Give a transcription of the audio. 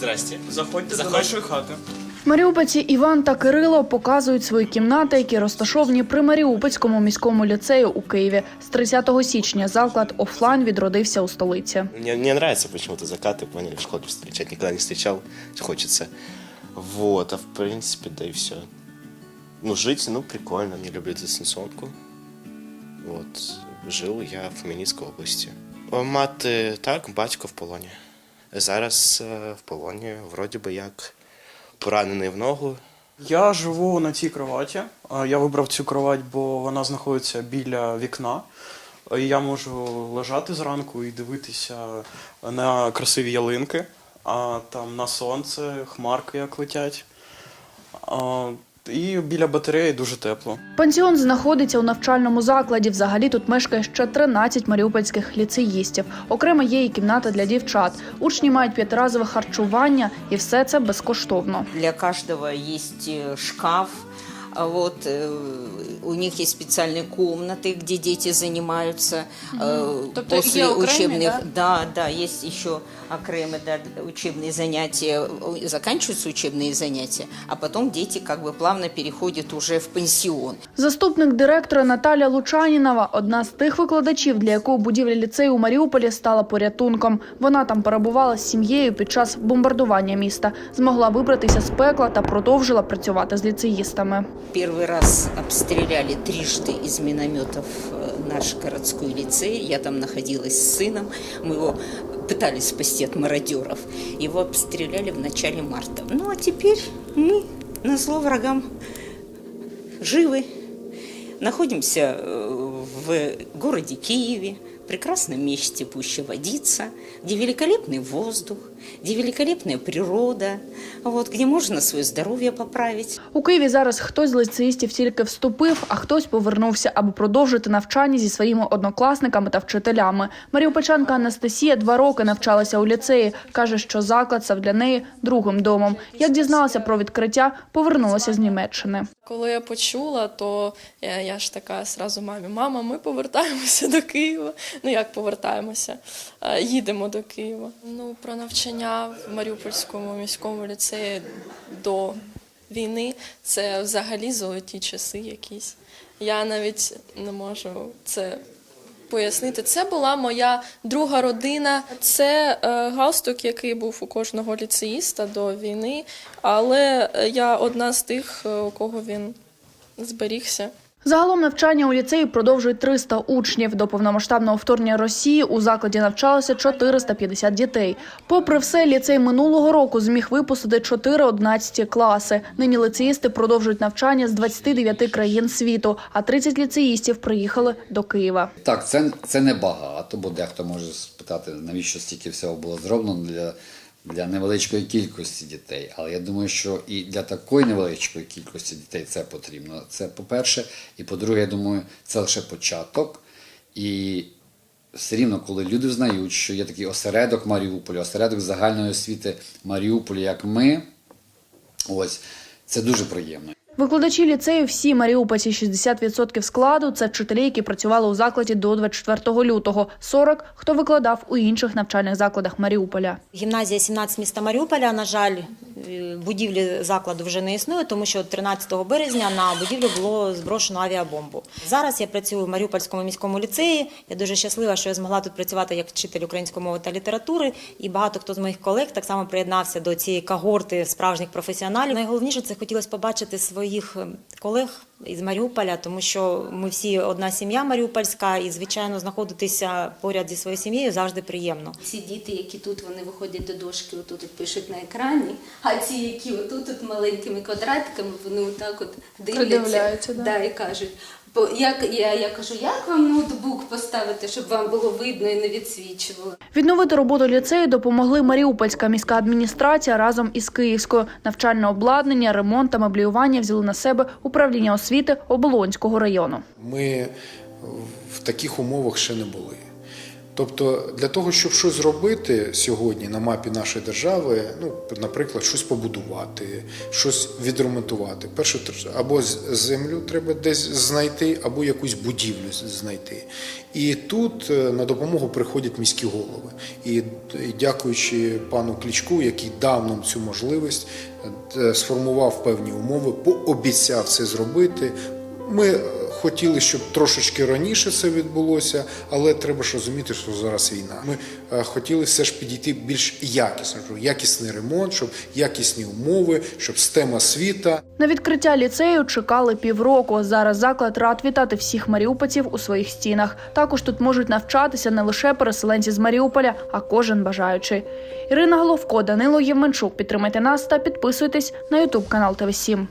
Здрасте. Заходьте Заходь. до нашої хати. Маріупольці Іван та Кирило показують свої кімнати, які розташовані при Маріупольському міському ліцею у Києві. З 30 січня заклад офлайн відродився у столиці. Мне, мне нравится почему-то закаты, поняли, в школе встречать. Никогда не встречал, хочется. Вот, а в принципе, да и все. Ну, жить, ну, прикольно, не люблю дистанционку. Вот, жив я в Хмельницькій області. Мати так, батько в полоні. Зараз е, в полоні, вроді би як поранений в ногу. Я живу на цій кроваті. Я вибрав цю кровать, бо вона знаходиться біля вікна. І я можу лежати зранку і дивитися на красиві ялинки, а там на сонце, хмарки як летять. І біля батареї дуже тепло. Пансіон знаходиться у навчальному закладі. Взагалі тут мешкає ще 13 маріупольських ліцеїстів. Окремо є і кімната для дівчат. Учні мають п'ятиразове харчування, і все це безкоштовно. Для каждого есть э, шкаф. А Вот э, у них есть специальные комнаты, где дети занимаются э, Тобто после є окремі, учебных. Да, да, есть еще окремые да, учебные занятия, о, заканчиваются учебные занятия, а потом дети как бы плавно переходят уже в пансион. Заступник директора Наталя Лучанінова одна з тих викладачів, для якого будівля ліцею у Маріуполі стала порятунком. Вона там перебувала з сім'єю під час бомбардування міста, змогла вибратися з пекла та продовжила працювати з ліцеїстами. Первый раз обстреляли трижды из минометов э, наш городской лицей. Я там находилась с сыном. Мы его пытались спасти от мародеров. Его обстреляли в начале марта. Ну а теперь мы на зло врагам живы. Находимся э, в городе Киеве, прекрасном месте пуще водиться, где великолепный воздух, где великолепная природа, вот, где можно свое здоровье поправить. У Києві зараз хтось з ліцеїстів тільки вступив, а хтось повернувся, аби продовжити навчання зі своїми однокласниками та вчителями. Маріупольчанка Анастасія два роки навчалася у ліцеї. каже, що заклад став для неї другим домом. Як дізналася про відкриття, повернулася з Німеччини. Коли я почула, то я, я ж така зразу мамі, мама, ми повертаємося до Києва. Ну як повертаємося? Е, Їдемо до Києва. Ну, про навчання в Маріупольському міському ліцеї до війни це взагалі золоті часи якісь. Я навіть не можу це пояснити. Це була моя друга родина. Це е, галстук, який був у кожного ліцеїста до війни, але я одна з тих, е, у кого він зберігся. Загалом навчання у ліцеї продовжують 300 учнів. До повномасштабного вторгнення Росії у закладі навчалося 450 дітей. Попри все, ліцей минулого року зміг випустити 4 11 класи. Нині ліцеїсти продовжують навчання з 29 країн світу, а 30 ліцеїстів приїхали до Києва. Так, це, це не багато, бо дехто може спитати, навіщо стільки всього було зроблено для, для невеличкої кількості дітей. Але я думаю, що і для такої невеличкої кількості дітей це потрібно. Це по-перше. І по-друге, я думаю, це лише початок. І все рівно, коли люди знають, що є такий осередок Маріуполя, осередок загальної освіти Маріуполя, як ми, ось це дуже приємно. Викладачі ліцею всі маріупольці 60% складу це вчителі, які працювали у закладі до 24 лютого. 40 – хто викладав у інших навчальних закладах Маріуполя. Гімназія 17 міста Маріуполя, на жаль, е, будівлі закладу вже не існує, тому що 13 березня на будівлю було зброшено авіабомбу. Зараз я працюю в Маріупольському міському ліцеї. Я дуже щаслива, що я змогла тут працювати як вчитель української мови та літератури. І багато хто з моїх колег так само приєднався до цієї когорти справжніх професіоналів. Найголовніше це хотілося побачити своїх е, колег із Маріуполя, тому що ми всі одна сім'я маріупольська, і звичайно знаходитися поряд зі своєю сім'єю завжди приємно. Ці діти, які тут вони виходять до дошки, отут от пишуть на екрані, а ті, які отут от маленькими квадратиками, вони отак от дивляться да. да, і кажуть. Бо як я, я кажу, як вам ноутбук поставити, щоб вам було видно і не відсвічувало? Відновити роботу ліцею допомогли Маріупольська міська адміністрація разом із Київською. Навчальне обладнання, ремонт та меблювання взяли на себе управління освіти Оболонського району. Ми в таких умовах ще не були. Тобто, для того, щоб щось зробити сьогодні на мапі нашої держави, ну, наприклад, щось побудувати, щось відремонтувати. Перше, або землю треба десь знайти, або якусь будівлю знайти. І тут е, на допомогу приходять міські голови. І і дякуючи пану Клічку, який дав нам цю можливість, е, сформував певні умови, пообіцяв це зробити. Ми хотіли, щоб трошечки раніше це відбулося, але треба ж розуміти, що зараз війна. Ми е, хотіли все ж підійти більш якісно, щоб якісний ремонт, щоб якісні умови, щоб система світа. На відкриття ліцею чекали півроку. Зараз заклад рад вітати всіх маріупольців у своїх стінах. Також тут можуть навчатися не лише переселенці з Маріуполя, а кожен бажаючий. Ірина Головко, Данило Євменчук. Підтримайте нас та підписуйтесь на Ютуб канал ТВ 7